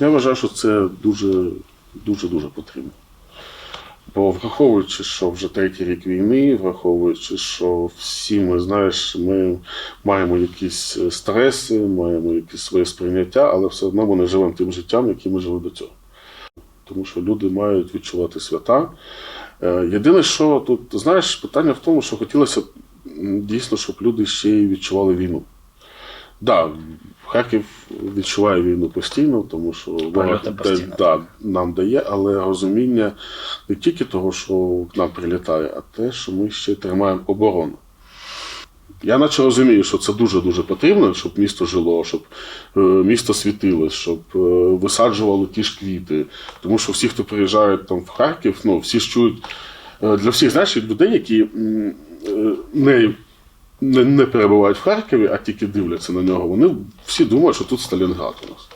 Я вважаю, що це дуже дуже дуже потрібно. Бо враховуючи, що вже третій рік війни, враховуючи, що всі ми, знаєш, ми маємо якісь е, стреси, маємо якісь своє сприйняття, але все одно ми не живемо тим життям, яким ми жили до цього. Тому що люди мають відчувати свята. Е, Єдине, що тут, знаєш, питання в тому, що хотілося б дійсно, щоб люди ще й відчували війну. Да, Харків відчуває війну постійно, тому що ворог да- постійно, да, нам дає, але розуміння не тільки того, що к нам прилітає, а те, що ми ще тримаємо оборону. Я наче розумію, що це дуже-дуже потрібно, щоб місто жило, щоб е, місто світилось, щоб е, висаджували ті ж квіти. Тому що всі, хто приїжджають там в Харків, ну всі ж чують е, для всіх знаєш, людей, які не, не, не перебувають в Харкові, а тільки дивляться на нього, вони всі думають, що тут Сталінград у нас.